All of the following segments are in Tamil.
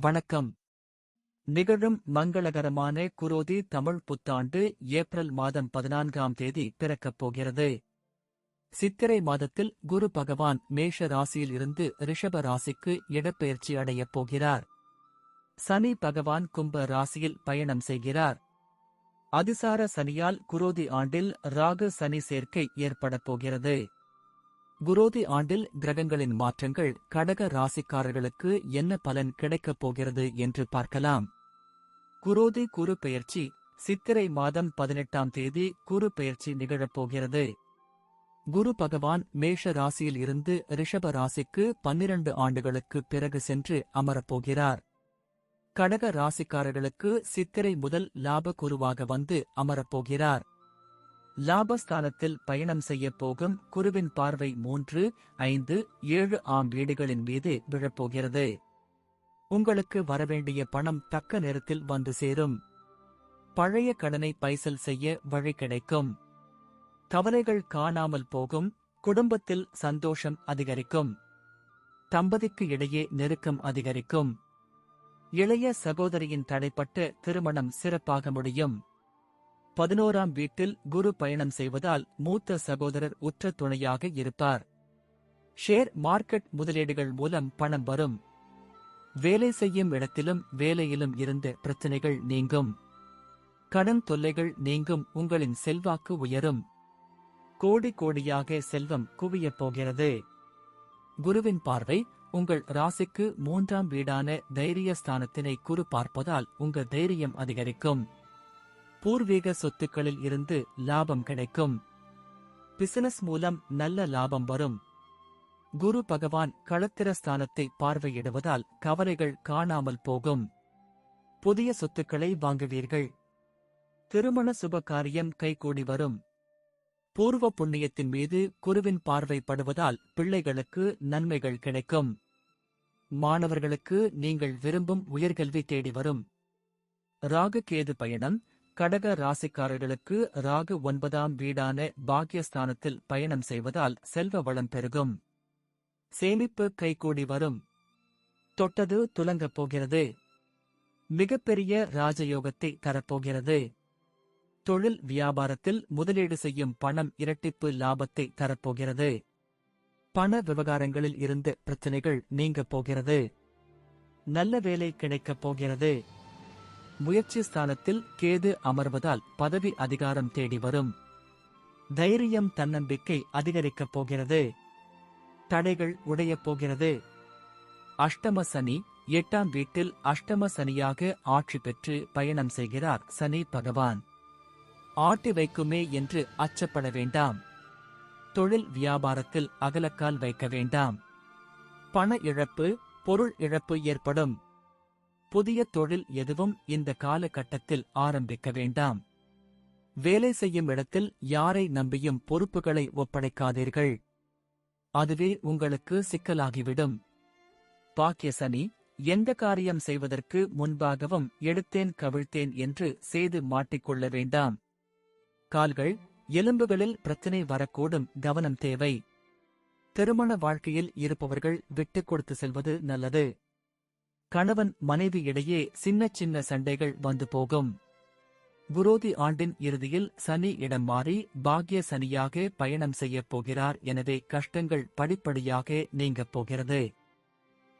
வணக்கம். நிகழும் மங்களகரமான குரோதி தமிழ் புத்தாண்டு ஏப்ரல் மாதம் பதினான்காம் தேதி பிறக்கப் போகிறது. சித்திரை மாதத்தில் குரு பகவான் மேஷ ராசியில் இருந்து ரிஷப ராசிக்கு இடப்பெயர்ச்சி அடையப் போகிறார். சனி பகவான் கும்ப ராசியில் பயணம் செய்கிறார். அதிசார சனியால் குரோதி ஆண்டில் ராகு சனி சேர்க்கை ஏற்படப் போகிறது. குரோதி ஆண்டில் கிரகங்களின் மாற்றங்கள் கடக ராசிக்காரர்களுக்கு என்ன பலன் கிடைக்கப் போகிறது என்று பார்க்கலாம். குரோதி குரு பெயர்ச்சி சித்திரை மாதம் பதினெட்டாம் தேதி குரு பெயர்ச்சி நிகழப்போகிறது குரு பகவான் மேஷ ராசியில் இருந்து ரிஷப ராசிக்கு பன்னிரண்டு ஆண்டுகளுக்கு பிறகு சென்று அமரப்போகிறார் கடக ராசிக்காரர்களுக்கு சித்திரை முதல் லாப குருவாக வந்து அமரப்போகிறார் லாபஸ்தானத்தில் பயணம் செய்யப் போகும் குருவின் பார்வை மூன்று ஐந்து ஏழு ஆம் வீடுகளின் மீது விழப்போகிறது. உங்களுக்கு வரவேண்டிய பணம் தக்க நேரத்தில் வந்து சேரும். பழைய கடனை பைசல் செய்ய வழி கிடைக்கும். கவலைகள் காணாமல் போகும் குடும்பத்தில் சந்தோஷம் அதிகரிக்கும். தம்பதிக்கு இடையே நெருக்கம் அதிகரிக்கும். இளைய சகோதரியின் தடைப்பட்ட திருமணம் சிறப்பாக முடியும். பதினோராம் வீட்டில் குரு பயணம் செய்வதால் மூத்த சகோதரர் உற்ற துணையாக இருப்பார். ஷேர் மார்க்கெட் முதலீடுகள் மூலம் பணம் வரும். வேலை செய்யும் இடத்திலும் வேலையிலும் இருந்த பிரச்சனைகள் நீங்கும். கடன் தொல்லைகள் நீங்கும் உங்களின் செல்வாக்கு உயரும். கோடி கோடியாக செல்வம் குவியப் போகிறது. குருவின் பார்வை உங்கள் ராசிக்கு மூன்றாம் வீடான தைரிய ஸ்தானத்தினை குறு பார்ப்பதால் உங்கள் தைரியம் அதிகரிக்கும். பூர்வீக சொத்துக்களில் இருந்து லாபம் கிடைக்கும். பிசினஸ் மூலம் நல்ல லாபம் வரும். குரு பகவான் களத்திரஸ்தானத்தை பார்வையிடுவதால் கவலைகள் காணாமல் போகும். புதிய சொத்துக்களை வாங்குவீர்கள். திருமண சுப காரியம் கைகூடி வரும். பூர்வ புண்ணியத்தின் மீது குருவின் பார்வைப்படுவதால் பிள்ளைகளுக்கு நன்மைகள் கிடைக்கும். மாணவர்களுக்கு நீங்கள் விரும்பும் உயர்கல்வி தேடி வரும். ராகு கேது பயணம் கடக ராசிக்காரர்களுக்கு ராகு ஒன்பதாம் வீடான பாக்யஸ்தானத்தில் பயணம் செய்வதால் செல்வ வளம் பெருகும். சேமிப்பு கைகூடி வரும். தொட்டது துலங்கப் போகிறது. மிகப்பெரிய ராஜயோகத்தை தரப்போகிறது. தொழில் வியாபாரத்தில் முதலீடு செய்யும் பணம் இரட்டிப்பு லாபத்தை தரப்போகிறது. பண விவகாரங்களில் இருந்த பிரச்சனைகள் நீங்கப் போகிறது. நல்ல வேலை கிடைக்கப் போகிறது. முயற்சி ஸ்தானத்தில் கேது அமர்வதால் பதவி அதிகாரம் தேடி வரும். தைரியம் தன்னம்பிக்கை அதிகரிக்கப் போகிறது. தடைகள் உடையப் போகிறது. அஷ்டம சனி எட்டாம் வீட்டில் அஷ்டம சனியாக ஆட்சி பெற்று பயணம் செய்கிறார் சனி பகவான். ஆட்டி வைக்குமே என்று அச்சப்பட வேண்டாம். தொழில் வியாபாரத்தில் அகலக்கால் வைக்க வேண்டாம். பண இழப்பு பொருள் இழப்பு ஏற்படும். புதிய தொழில் எதுவும் இந்த காலகட்டத்தில் ஆரம்பிக்க வேண்டாம். வேலை செய்யும் இடத்தில் யாரை நம்பியும் பொறுப்புகளை ஒப்படைக்காதீர்கள். அதுவே உங்களுக்கு சிக்கலாகிவிடும். பாக்கிய சனி எந்த காரியம் செய்வதற்கு முன்பாகவும் எடுத்தேன் கவிழ்த்தேன் என்று செய்து மாட்டிக்கொள்ள வேண்டாம். கால்கள் எலும்புகளில் பிரச்சனை வரக்கூடும் கவனம் தேவை. திருமண வாழ்க்கையில் இருப்பவர்கள் விட்டுக் கொடுத்து செல்வது நல்லது. கணவன் மனைவி இடையே சின்ன சின்ன சண்டைகள் வந்து போகும். புரோதி ஆண்டின் இறுதியில் சனி இடம் மாறி பாக்ய சனியாக பயணம் செய்யப் போகிறார் எனவே கஷ்டங்கள் படிப்படியாக நீங்கப் போகிறது.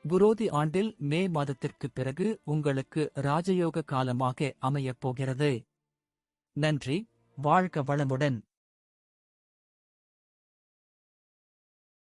புரோதி ஆண்டில் மே மாதத்திற்கு பிறகு உங்களுக்கு ராஜயோக காலமாக அமையப் போகிறது. நன்றி வாழ்க வளமுடன்.